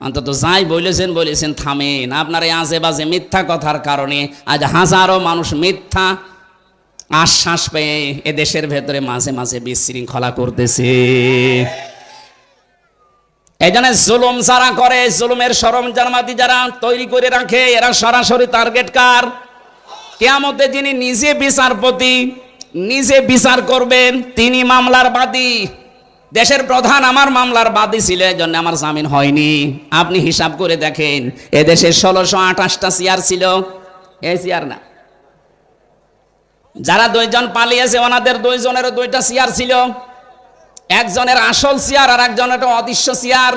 অন্তত যাই বলেছেন বলেছেন, থামেন। আপনার এই আজে বাজে মিথ্যা কথার কারণে আজ হাজারো মানুষ মিথ্যা আশ্বাস পেয়ে এ দেশের ভেতরে মাঝে মাঝে বিশৃঙ্খলা করতেছে। এই জন্য জুলুম যারা করে, জুলুমের সরঞ্জামাদি যারা তৈরি করে রাখে, এরা সরাসরি টার্গেট কার? কেয়ামতে যিনি নিজে বিচারপতি, নিজে বিচার করবেন, তিনি মামলার বাদী। দেশের প্রধান আমার মামলার বাদী ছিল জন্য আমার জামিন হয়নি। আপনি হিসাব করে দেখেন এ দেশে ষোলোশো আঠাশটা চেয়ার ছিল। এই চেয়ার না। যারা দুইজন পালিয়েছে, ওনাদের দুইজনেরও দুইটা চেয়ার ছিল। একজনের আসল চেয়ার আর একজনের অদৃশ্য চেয়ার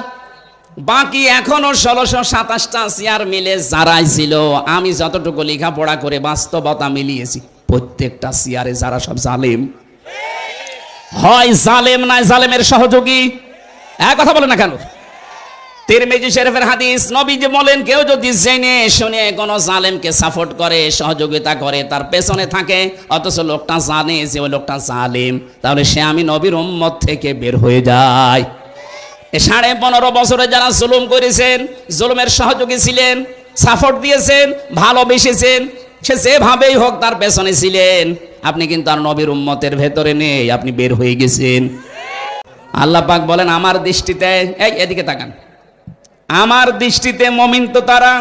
বাকি এখনও ষোলোশো সাতাশটা চেয়ার মিলে যারাই ছিল, আমি যতটুকু লেখাপড়া করে বাস্তবতা মিলিয়েছি, প্রত্যেকটা চেয়ারে যারা সব জালেম হয় জালেম, নাই জালেমের সহযোগী? এক কথা বলে না কেন? তিরমিজি শরীফের হাদিস, নবীজি বলেন, কেউ যদি জেনে শুনে কোনো জালেমকে সাপোর্ট করে, সহযোগিতা করে, তার পেছনে থাকে, অথচ লোকটা জানে যে ওই লোকটা জালেম, তাহলে সে আমি নবীর উম্মত থেকে বের হয়ে যায়। সাড়ে পনেরো বছরে যারা জুলুম করেছেন, জুলুমের সহযোগী ছিলেন সাপোর্ট দিয়েছেন, ভালোবেসেছেন সে যেভাবেই হোক তার পেছনে ছিলেন। আপনি কিন্তু আর নবীর উম্মতের ভেতরে নেই, আপনি বের হয়ে গেছেন। আল্লাহ পাক বলেন, আমার দৃষ্টিতে এই, এদিকে তাকান। আমার দৃষ্টিতে মমিন তো তারা।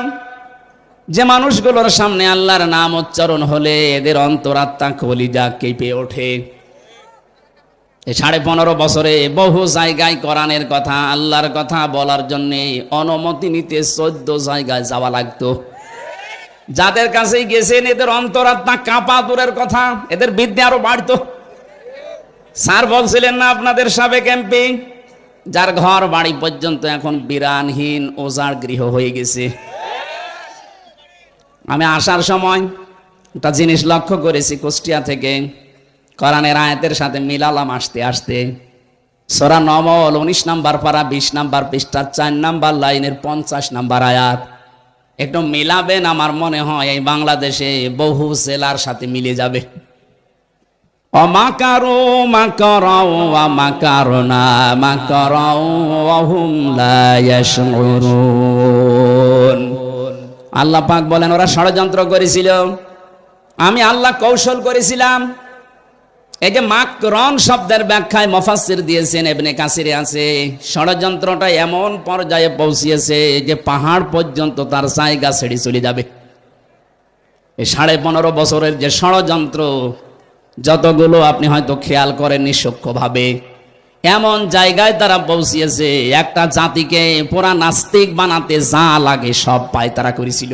যে মানুষগুলোর সামনে আল্লাহর নাম উচ্চারণ হলে এদের অন্তরাত্মা কলিজা কেঁপে ওঠে। সাড়ে পনেরো বছরে বহু জায়গায় কোরআনের কথা, আল্লাহর কথা বলার জন্যে অনুমতি নিতে চোদ্দ জায়গায় যাওয়া লাগতো। যাদের কাছেই গেছেন, এদের অন্তরাত্মা কাঁপা দূরের কথা, এদের বিদ্যা আরও বাড়তো। স্যার বলছিলেন না আপনাদের সাবেক এমপি? যার ঘর বাড়ি পর্যন্ত এখন বিরানহীন ওজার গৃহ হয়ে গেছে। আমি আসার সময় একটা জিনিস লক্ষ্য করেছি কুষ্টিয়া থেকে। কোরআনের আয়াতের সাথে মিলালাম আসতে আসতে। সোরা নমল, উনিশ নাম্বার পারা, বিশ নাম্বার পৃষ্ঠার চার নাম্বার লাইনের পঞ্চাশ নাম্বার আয়াত। একটু মিলাবেন আমার মনে হয়, এই বাংলাদেশে বহু সেলার সাথে মিলে যাবে। অমাকারো, মাকরাও, অমাকারনা, মাকরাও ইয়াশউরুন। আল্লাহ পাক বলেন, ওরা ষড়যন্ত্র করেছিল। আমি আল্লাহ কৌশল করেছিলাম। এই যে মাকরন শব্দের ব্যাখ্যায় মফাসির দিয়েছেন এবনে কাসিরে আছে, ষড়যন্ত্রটা এমন পর্যায়ে পৌঁছিয়েছে যে পাহাড় পর্যন্ত তার জায়গা ছেড়ে চলে যাবে। এই সাড়ে পনেরো বছরের যে ষড়যন্ত্র, যতগুলো আপনি হয়তো খেয়াল করেন নিঃসক্ষভাবে এমন জায়গায় তারা পৌঁছিয়েছে, একটা জাতিকে পুরা নাস্তিক বানাতে যা লাগে সব পায় তারা করেছিল।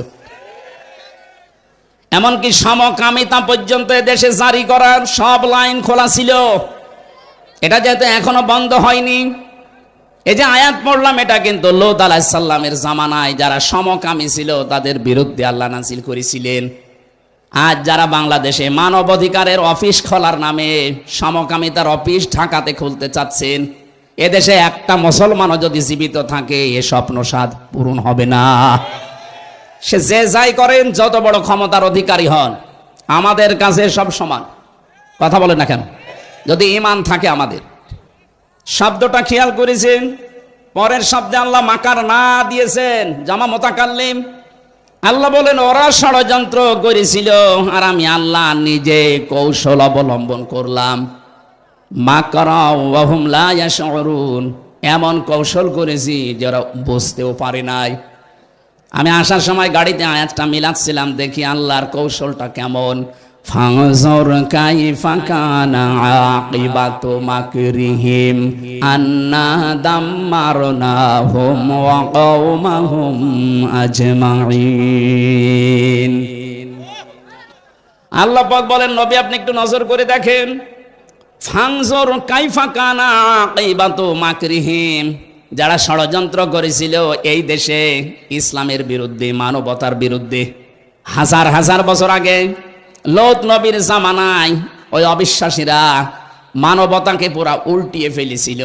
এমনকি সমকামিতা পর্যন্ত দেশে জারি করার সব লাইন খোলা ছিল। এটা যেহেতু এখনও বন্ধ হয়নি। এই যে আয়াত পড়লাম, এটা কিন্তু লোদ আলাহিসাল্লামের জামানায় যারা সমকামী ছিল, তাদের বিরুদ্ধে আল্লাহ নাসিল করেছিলেন। আজ যারা বাংলাদেশে মানব অধিকারের অফিস খোলার নামে সমকামিতার অফিস ঢাকাতে খুলতে চাচ্ছেন, এদেশে একটা মুসলমানও যদি জীবিত থাকে, এ স্বপ্ন সাদ পূরণ হবে না। সে যে যাই করেন, যত বড় ক্ষমতার অধিকারী হন, আমাদের কাছে সব সমান। কথা বলেন না কেন? যদি ইমান থাকে আমাদের। শব্দটা খেয়াল করেছেন? পরের শব্দে আল্লাহ মাকার না দিয়েছেন। জামা মোতাকাল্লিম। আল্লাহ বলেন, ওরা ষড়যন্ত্র করেছিল আর আমি আল্লাহ নিজে কৌশল অবলম্বন করলাম। মাকারাহুমলা এমন কৌশল করেছি যারা বুঝতেও পারে নাই। আমি আসার সময় গাড়িতে আয়াতটা মিলাচ্ছিলাম, দেখি আল্লাহর কৌশলটা কেমন। ফাংজর কাইফা কানা আকিবাতু মাকরিহিম, আন্না দাম্মারনাহুম ওয়া কওমাহুম আজমাইন। আল্লাহ পাক বলেন, নবী আপনি একটু নজর করে দেখেন। ফাংজর কাইফা কানা আকিবাতু মাকরিহিম যারা ষড়যন্ত্র করেছিল এই দেশে ইসলামের বিরুদ্ধে, মানবতার বিরুদ্ধে, হাজার হাজার বছর আগে, লোত নবীর জামানায় ওই অবিশ্বাসীরা মানবতাকে পুরা উল্টিয়ে ফেলেছিল।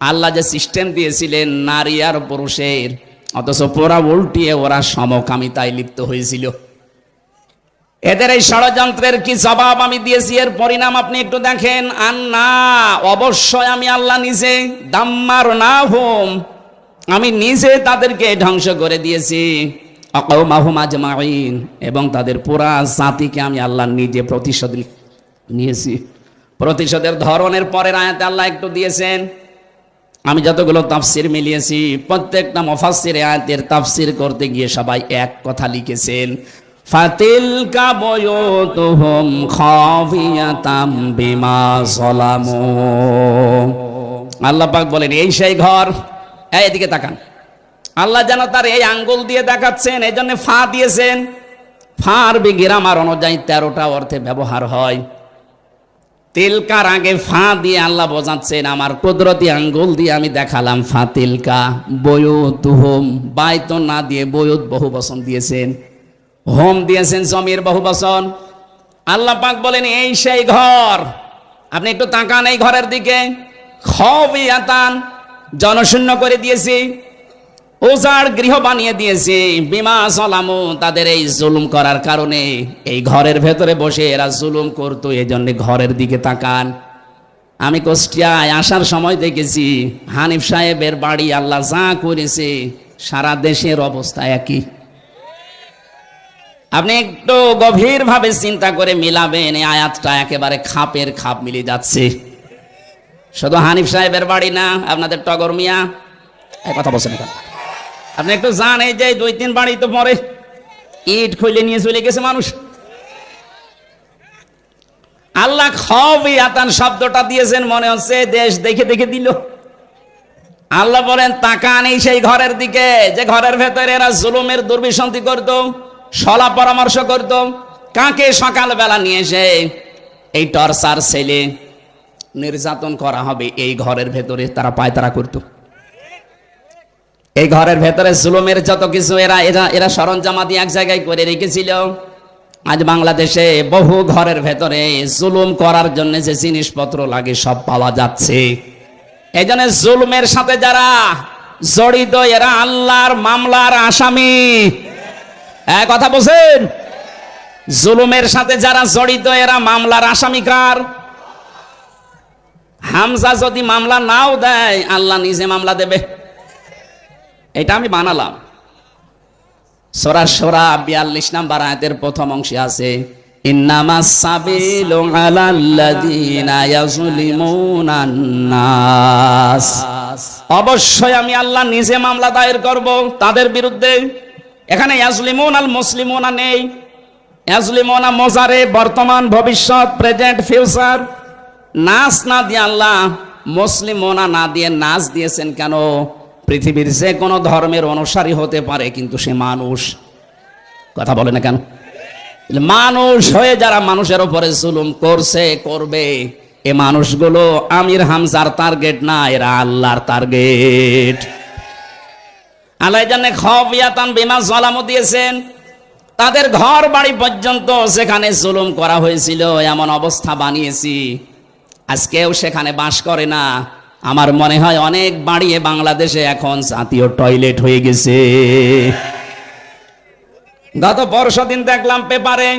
আল্লাহ যে সিস্টেম দিয়েছিলেন নারী আর পুরুষের, অথচ পুরা উল্টিয়ে ওরা সমকামিতায় লিপ্ত হয়েছিল। এদের এই ষড়যন্ত্রের কি জবাব আমি দিয়েছি? এর পরিণাম আপনি একটু দেখেন। আর না অবশ্যই আমি আল্লাহ নিজে দাম্মার না হোম আমি নিজে তাদেরকে ধ্বংস করে দিয়েছি। এবং তাদের পুরা জাতিকে আমি আল্লাহ নিজে প্রতিশোধ নিয়েছি। প্রতিশোধের ধরনের পরের আয়াতে আল্লাহ একটু দিয়েছেন। আমি যতগুলো তাফসির মিলিয়েছি, প্রত্যেকটা মফাসির আয়াতের তাফসির করতে গিয়ে সবাই এক কথা লিখেছেন। ফাতিল কাবয়তুহুম খাফিয়াতাম বিমা সালামু আল্লাহ পাক বলেন, এই সেই ঘর, এই এদিকে তাকান। আল্লাহ যেন তার এই আঙ্গুল দিয়ে দেখাচ্ছেন, এই জন্য ফা দিয়েছেন। ফার বিগ্রামার অনুযায়ী তেরোটা অর্থে ব্যবহার হয়। তিলকার আগে ফা দিয়ে আল্লাহ বোঝাচ্ছেন, আমার কুদরতি আঙ্গুল দিয়ে আমি দেখালাম ফা তিলকা বয়ুত হোম বাইত না দিয়ে বয়ুত বহু বচন দিয়েছেন। হোম দিয়েছেন জমির বহু বচন। আল্লাহ পাক বলেন, এই সেই ঘর। আপনি একটু তাকান এই ঘরের দিকে। জনশূন্য করে দিয়েছি। ওজার গৃহ বানিয়ে দিয়েছে। বিমা সলামু তাদের এই জুলুম করার কারণে। এই ঘরের ভেতরে বসে এরা জুলুম করতো এই জন্য ঘরের দিকে তাকান। আমি কুষ্টিয়ায় আসার সময় দেখেছি, হানিফ সাহেবের বাড়ি আল্লাহ যা করেছে, সারা দেশের অবস্থা একই। আপনি একটু গভীরভাবে চিন্তা করে মিলাবেন, এই আয়াতটা একেবারে খাপের খাপ মিলে যাচ্ছে। শুধু হানিফ সাহেবের বাড়ি না, আপনাদের টগর মিয়া কথা বলছেন এখন আপনি একটু জান এই যে দুই তিন বাড়ি তো পরে ইট খুলে নিয়ে চলে গেছে মানুষ। আল্লাহ খবি আতান শব্দটা দিয়েছেন, মনে হচ্ছে দেশ দেখে দেখে দিল। আল্লাহ বলেন, তাকান এই সেই ঘরের দিকে, যে ঘরের ভেতরে এরা জুলুমের দুর্বিসন্ধি করত। সলা পরামর্শ করত, কাকে সকালবেলা নিয়ে এসে এই টর্চার ছেলে নির্যাতন করা হবে? এই ঘরের ভেতরে তারা পায়তারা করতো। এই ঘরের ভেতরে জুলুমের যত কিছু এরা এরা এরা সরঞ্জামাদি এক জায়গায় করে রেখেছিল। আজ বাংলাদেশে বহু ঘরের ভেতরে জুলুম করার জন্য যে জিনিসপত্র লাগে সব পাওয়া যাচ্ছে। এই জন্য জুলুমের সাথে যারা জড়িত, এরা আল্লাহর মামলার আসামি। এক কথা বলছেন? জুলুমের সাথে যারা জড়িত, এরা মামলার আসামি কার হামজা যদি মামলা নাও দেয়, আল্লাহ নিজে মামলা দেবে। এটা আমি বানালাম। সরা সরা বিয়াল্লিশ নাম্বার আয়াতের প্রথম অংশে আছে অবশ্যই আমি আল্লাহ নিজে মামলা দায়ের করব তাদের বিরুদ্ধে। এখানে ইয়াজলিমুন আল মুসলিমুনা নেই। ইয়াজলিমুনা মোজারে বর্তমান ভবিষ্যৎ, প্রেজেন্ট, ফিউচার। নাচ না দিয়ে আল্লাহ মুসলিমোনা না দিয়ে নাচ দিয়েছেন কেন? পৃথিবীর যে কোনো ধর্মের অনুসারী হতে পারে, কিন্তু সে মানুষ। কথা বলে না কেন? মানুষ হয়ে যারা মানুষের উপরে জুলুম করছে, করবে, এ মানুষগুলো আমির হামজার টার্গেট না, এরা আল্লাহর টার্গেট আল্লাহ জানে খবিয়াতান বিমা জলামও দিয়েছেন। তাদের ঘর বাড়ি পর্যন্ত সেখানে জুলুম করা হয়েছিল, এমন অবস্থা বানিয়েছি। আজকেও সেখানে বাস করে না। আমার মনে হয় অনেক বাড়িয়ে বাংলাদেশে এখন জাতীয় টয়লেট হয়ে গেছে। গত পরশু দিন দেখলাম পেপারে,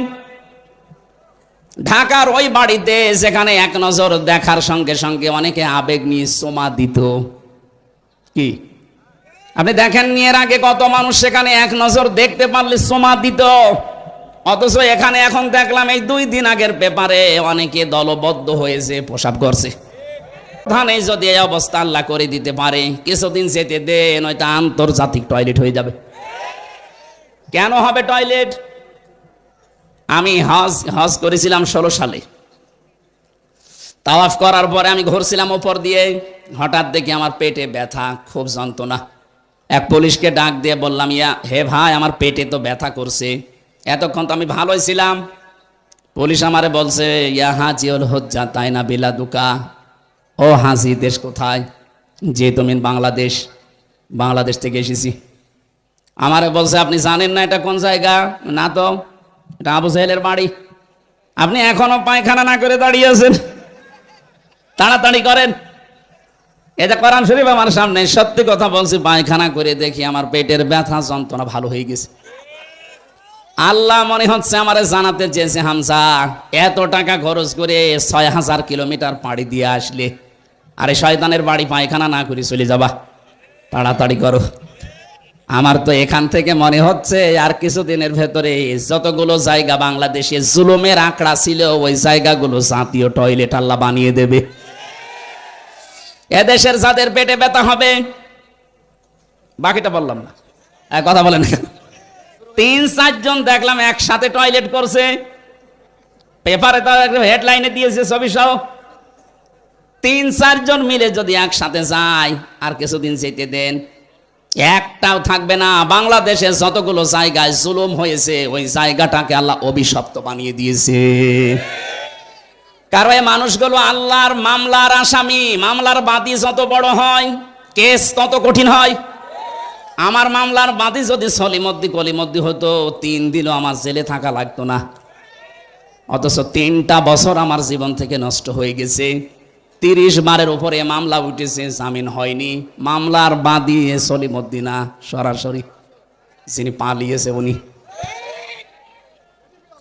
ঢাকার ওই বাড়িতে সেখানে এক নজর দেখার সঙ্গে সঙ্গে অনেকে আবেগ নিয়ে সোমা দিত। কি? আপনি দেখেন এর আগে কত মানুষ সেখানে এক নজর দেখতে পারলে সোমা দিত। অথচ এখানে এখন দেখলাম এই দুই দিন আগের পেপারে অনেকে দলবদ্ধ হয়েছে পোশাক করছে। ধানে যদি এই অবস্থা আল্লাহ করে দিতে পারে, কিছুদিন যেতে দে, নয়তো আন্তর্জাতিক টয়লেট হয়ে যাবে। কেন হবে টয়লেট? আমি হজ হজ করেছিলাম ষোলো সালে। তাওয়াফ করার পরে আমি ঘুরছিলাম ওপর দিয়ে। হঠাৎ দেখি আমার পেটে ব্যথা, খুব যন্ত্রণা। এক পুলিশকে ডাক দিয়ে বললাম, ইয়া, হে ভাই, আমার পেটে তো ব্যথা করছে। এতক্ষণ তো আমি ভালোই ছিলাম। পুলিশ আমারে বলছে, ইয়া হাজিউল হজ্জা, তাই না বিলা দুকা? ও হাসি দেশ কোথায়? যে তুমি বাংলাদেশ বাংলাদেশ থেকে এসেছি। আমারে বলছে, আপনি জানেন না এটা কোন জায়গা? না তো, এটা আবু সাহেলের বাড়ি। আপনি এখনও পায়খানা না করে দাঁড়িয়ে আছেন। তাড়াতাড়ি করেন। এটা কোরআন শরীফ আমার সামনে, সত্যি কথা বলছি, পায়খানা করে দেখি আমার পেটের ব্যথা, যন্ত্রণা ভালো হয়ে গেছে। আল্লাহ মনে হচ্ছে আমারে জানাতে চেয়েছে হামসা এত টাকা খরচ করে ছয় হাজার কিলোমিটার পাড়ি দিয়ে আসলে। আরে শয়তানের বাড়ি পায়খানা না করে চলে যাবা। তাড়াতাড়ি করো। আমার তো এখান থেকে মনে হচ্ছে আর কিছুদিনের ভেতরে যতগুলো জায়গা বাংলাদেশে জুলুমের আঁকড়া ছিল, ওই জায়গাগুলো জাতীয় টয়লেট আল্লাহ বানিয়ে দেবে। এদেশের যাদের পেটে ব্যথা হবে। বাকিটা বললাম না। কথা বলেন তিন, চারজন দেখলাম একসাথে টয়লেট করছে। পেপারে তো হেডলাইনে দিয়েছে ছবি সহ। তিন, চারজন মিলে যদি একসাথে যায়, আর কিছুদিন যেতে দেন। একটাও থাকবে না। বাংলাদেশে যতগুলো জায়গায় জুলুম হয়েছে, ওই জায়গাটাকে আল্লাহ অভিশপ্ত বানিয়ে দিয়েছে। কারণ এই মানুষগুলো আল্লাহর মামলার আসামি, মামলার বাদী যত বড় হয়, কেস তত কঠিন হয়। আমার মামলার বাদী যদি সলিমদ্দি কলিমদ্দি হতো, তিন দিনও আমার জেলে থাকা লাগতো না। অথচ তিনটা বছর আমার জীবন থেকে নষ্ট হয়ে গেছে। তিরিশ বারের উপরে মামলা উঠেছে, জামিন হয়নি। মামলার বাদী এ সলিমদ্দিনা সরাসরি যিনি পালিয়েছে উনি।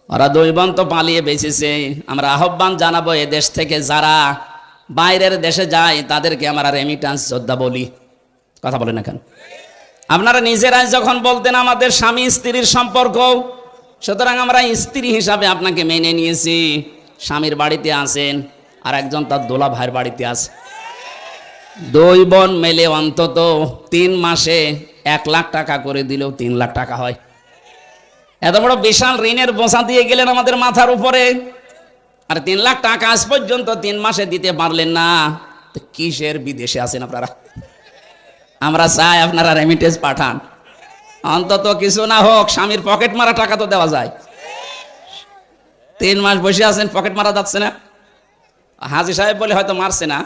ওরা দৈবন তো পালিয়ে বেঁচেছে। আমরা আহ্বান জানাব এ দেশ থেকে যারা বাইরের দেশে যায়, তাদেরকে আমরা রেমিটান্স যোদ্ধা বলি। কথা বলেন এখন আপনারা নিজেরাই যখন বলতেন আমাদের স্বামী স্ত্রীর সম্পর্ক, সুতরাং আমরা স্ত্রী হিসাবে আপনাকে মেনে নিয়েছি। স্বামীর বাড়িতে আছেন, আর একজন তার দোলা ভাইয়ের বাড়িতে আছে। দুই বোন মেলে অন্তত তিন মাসে এক লাখ টাকা করে দিলেও তিন লাখ টাকা হয়। এত বড় বিশাল ঋণের বোঝা দিয়ে গেলেন আমাদের মাথার উপরে। আর তিন লাখ টাকা আজ পর্যন্ত তিন মাসে দিতে পারলেন না। কিসের বিদেশে আছেন আপনারা? আমরা চাই আপনারা রেমিটেন্স পাঠান। অন্তত কিছু না হোক স্বামীর পকেট মারা টাকা তো দেওয়া যায়। তিন মাস বসে আছেন পকেট মারা যাচ্ছে না। হাজি সাহেব বলে হয়তো মারছে না,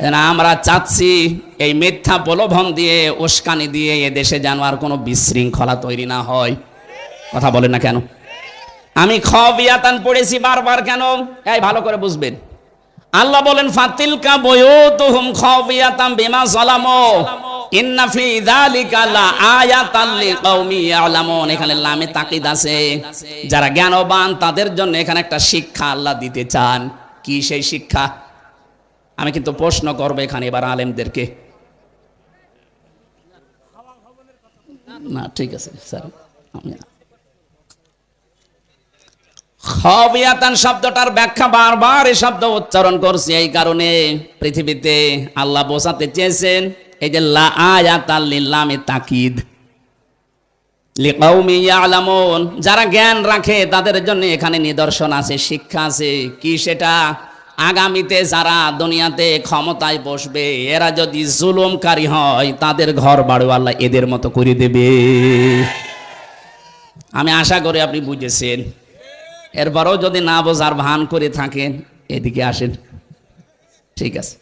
আমরা চাচ্ছি এই মিথ্যা প্রলোভন দিয়ে, উস্কানি দিয়ে এ দেশে যেন আর কোনো বিশৃঙ্খলা তৈরি না হয়। কথা বলেন না কেন? আমি খবিয়াতান পড়েছি বারবার কেন? এই ভালো করে বুঝবেন। আল্লাহ বলেন, ফাতিলকা যারা জ্ঞানবান, তাদের জন্য এখানে একটা শিক্ষা আল্লাহ দিতে চান। কি সেই শিক্ষা? আমি কিন্তু প্রশ্ন করব এখানে এবার আলেমদেরকে। না, ঠিক আছে, স্যার। খবিয়াতান শব্দটার ব্যাখ্যা বারবার এই শব্দ উচ্চারণ করছি এই কারণে পৃথিবীতে আল্লাহ বোঝাতে চেয়েছেন, এই যে লা আয়াতাল লিল্লামে তাকিদ। যারা জ্ঞান রাখে তাদের জন্য এখানে নিদর্শন আছে, শিক্ষা আছে। কি সেটা? আগামীতে যারা দুনিয়াতে ক্ষমতায় বসবে, এরা যদি জুলুমকারী হয়, তাদের ঘর বাড়ি আল্লাহ এদের মতো করে দেবে। আমি আশা করি আপনি বুঝেছেন। এরপরেও যদি না বোঝার ভান করে থাকেন, এদিকে আসেন। ঠিক আছে।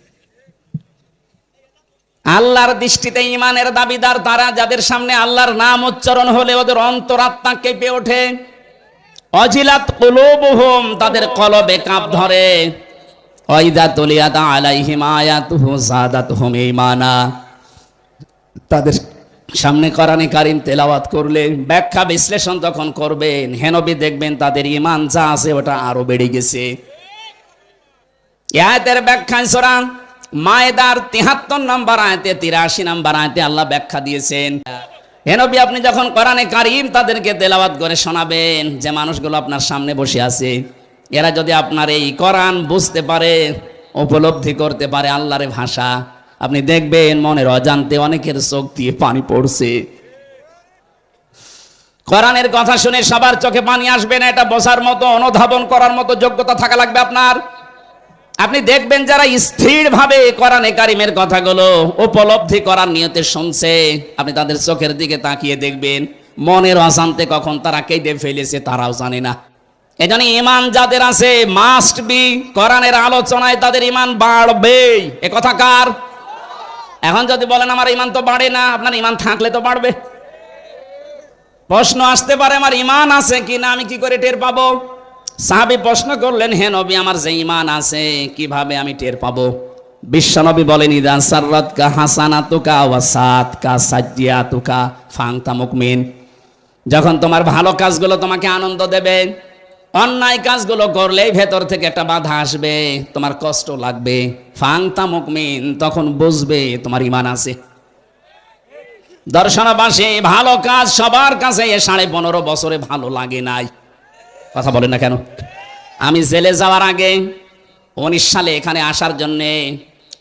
আল্লাহর দৃষ্টিতে ইমানের দাবিদার তারা, যাদের সামনে আল্লাহর নাম উচ্চারণ হলে ওদের অন্তরাত্মা কেঁপে ওঠে। অজিলাত কুলুবুহুম, তাদের কলবে কাঁপ ধরে। ওয়াইদা তাদের সামনে কারিম তেলাওয়াত ব্যাখ্যা বিশ্লেষণ তখন করবেন। হেনবি দেখবেন তাদের ইমান যা আছে ওটা আরও বেড়ে গেছে। মায়েদার তিহাত্তর নম্বর আয়তে, তিরাশি নম্বর আয়তে আল্লাহ ব্যাখ্যা দিয়েছেন। হেনবি আপনি যখন কোরআনে কারিম তাদেরকে তেলাওয়াত করে শোনাবেন, যে মানুষগুলো আপনার সামনে বসে আছে। এরা যদি আপনার এই কোরআন বুঝতে পারে, উপলব্ধি করতে পারে আল্লাহর ভাষা, আপনি দেখবেন মনের অজান্তে অনেকের চোখ দিয়ে পানি পড়ছে। কোরআনের কথা শুনে সবার চোখে পানি আসবে না, এটা বসার মতো, অনুধাবন করার মতো যোগ্যতা থাকা লাগবে আপনার। আপনি দেখবেন যারা স্থিরভাবে কোরআনে কারিমের কথাগুলো উপলব্ধি করার নিয়তে শুনছে, আপনি তাদের চোখের দিকে তাকিয়ে দেখবেন, মনের অশান্তে কখন তারা কেঁদে ফেলেছে তারাও জানে না। এজন্য ইমান যাদের আছে মাস্ট বি কোরআনের আলোচনায় তাদের ইমান বাড়বে। এ কথা কার? এখন যদি বলেন, আমার ইমান তো বাড়ে না আপনার ইমান থাকলে তো বাড়বে। প্রশ্ন আসতে পারে, আমার ইমান আছে কি না আমি কি করে টের পাবো? সাহাবি প্রশ্ন করলেন, হে নবী, আমার যে ইমান আছে, কীভাবে আমি টের পাবো? বিশ্বনবী বলেন ইদান সাররাত কা হাসানাতুকা ওয়া সাত কা সাজ্জিয়াতুকা ফাংতা মুকমিন। যখন তোমার ভালো কাজগুলো তোমাকে আনন্দ দেবে অন্যায় কাজগুলো করলেই ভেতর থেকে একটা বাধা আসবে, তোমার কষ্ট লাগবে। ফাংতা মুকমিন, তখন বুঝবে তোমার ইমান আছে। দর্শনবাসী, ভালো কাজ সবার কাছে সাড়ে পনেরো বছরে ভালো লাগে নাই। কথা বলেন না কেন? আমি জেলে যাওয়ার আগে উনিশ সালে এখানে আসার জন্যে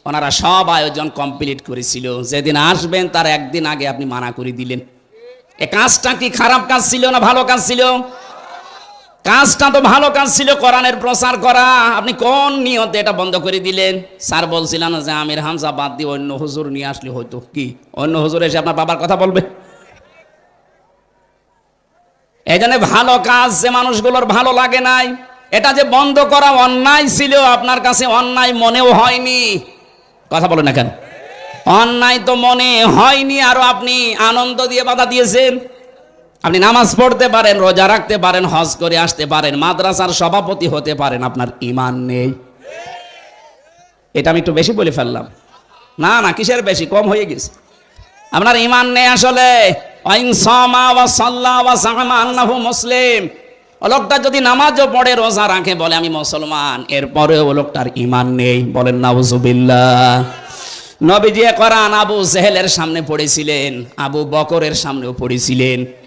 ওনারা সব আয়োজন কমপ্লিট করেছিল। যেদিন আসবেন, তার একদিন আগে আপনি মানা করে দিলেন। এ কাজটা কি খারাপ কাজ ছিল না ভালো কাজ ছিল? কাজটা তো ভালো কাজ ছিল, কোরআনের প্রচার করা। আপনি কোন নিয়তে এটা বন্ধ করে দিলেন? স্যার বলছিলেন যে, আমির হামজা বাদ দিয়ে অন্য হুজুর নিয়ে আসলে হয়তো কি? অন্য হুজুর এসে আপনার বাবার কথা বলবে? এই জন্য ভালো কাজ যে মানুষগুলোর ভালো লাগে নাই। এটা যে বন্ধ করা অন্যায় ছিল, আপনার কাছে অন্যায় মনেও হয়নি। কথা বলে না কেন? অন্যায় তো মনে হয়নি, আরও আপনি আনন্দ দিয়ে বাধা দিয়েছেন। আপনি নামাজ পড়তে পারেন, রোজা রাখতে পারেন, হজ করে আসতে পারেন, মাদ্রাসার সভাপতি হতে পারেন, আপনার ইমান নেই। এটা আমি একটু বেশি বলে ফেললাম। না না, কিসের বেশি? কম হয়ে গেছে। আপনার ইমান নেই আসলে। মুসলিম। লোকটা যদি নামাজও পড়ে, রোজা রাখে, বলে আমি মুসলমান। এরপরে ও লোকটার ইমান নেই। বলেন নাউজুবিল্লাহ নবীজি কোরআন আবু জেহেলের সামনে পড়েছিলেন, আবু বকরের সামনেও পড়েছিলেন।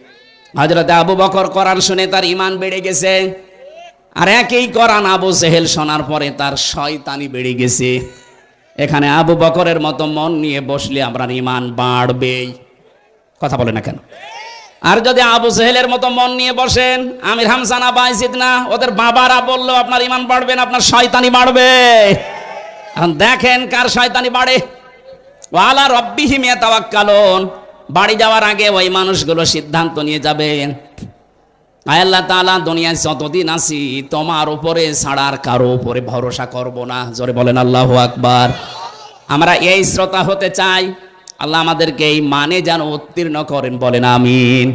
হজরত আবু বকর কোরআন শুনে তার ইমান বেড়ে গেছে। আর একই কোরআন আবু জেহেল শোনার পরে তার শয়তানি বেড়ে গেছে। এখানে আবু বকরের মতো মন নিয়ে বসলে আপনার ইমান বাড়বেই কথা বলে না কেন? আর যদি আবু জেহেলের মতো মন নিয়ে বসেন, আমির হামসানা বাইজিদ না, ওদের বাবারা বলল, আপনার ইমান বাড়বে না, আপনার শয়তানি বাড়বে। দেখেন কার শয়তানি বাড়ে। ওয়ালা রব্বিহিমিয়া তাওয়াক্কালুন বাড়ি যাওয়ার আগে ওই মানুষগুলো সিদ্ধান্ত নিয়ে যাবে। আল্লাহ তালা দুনিয়ায় যতদিন আছি, তোমার উপরে ছাড়ার কারও উপরে ভরসা করব না। জোরে বলেন, আল্লাহ আকবার। আমরা এই শ্রোতা হতে চাই। আল্লাহ আমাদেরকে এই মানে যেন উত্তীর্ণ করেন, বলেন, আমিন।